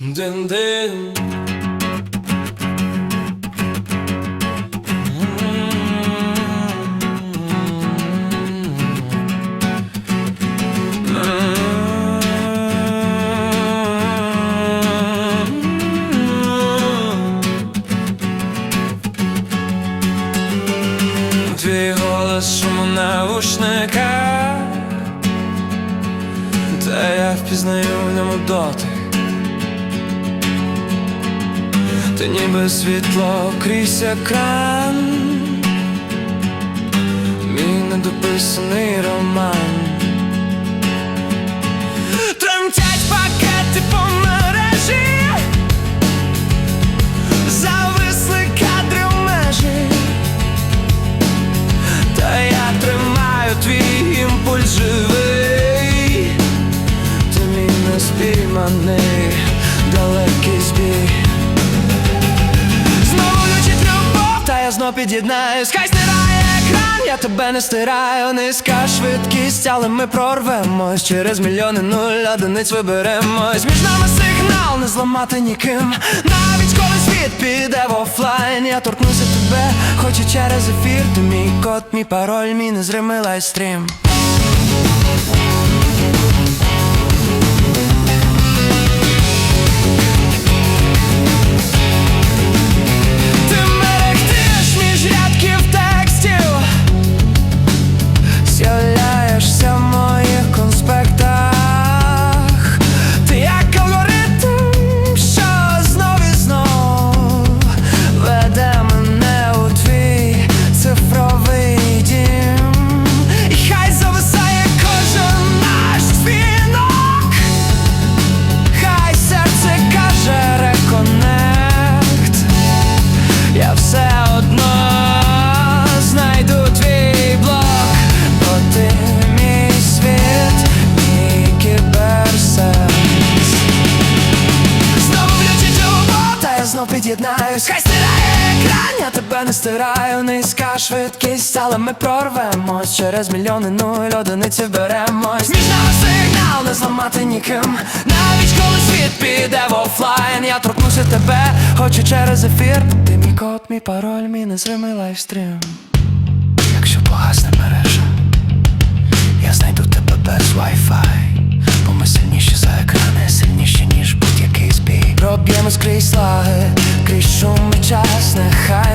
Дин-дин. Голос у наушниках Та я впізнаю в ньому дотик Ти ніби світло крізь екран. Мій недописаний роман. Тремтять пакети по мережі. Зависли кадри межі. Та я тримаю твій імпульс живий. Ти мій неспійманий знов під'єднаюсь Хай стирає екран, я тебе не стираю Низька швидкість, але ми прорвемось. Через мільйони нуль одиниць виберемось. Між нами сигнал не зламати ніким. Навіть коли світ піде в офлайн Я торкнуся тебе, хочу через ефір. Ти мій код, мій пароль, мій незримий лайстрім я під'єднаюсь Хай стирає екран, я тебе не стираю. Низька швидкість, але ми прорвемось. Через мільйони нуль одиниці беремось. Між нами сигнал не зламати ніким. Навіть коли світ піде в офлайн Я торкнуся тебе, хочу через ефір. Ти мій код, мій пароль, мій незримий лайфстрім Якщо погасне мережа я знайду тебе без Wi-Fi Бо ми сильніші за екрани, сильніші, ніж будь-який збій. Проб'ємо скрізь лаги, шум час Нехай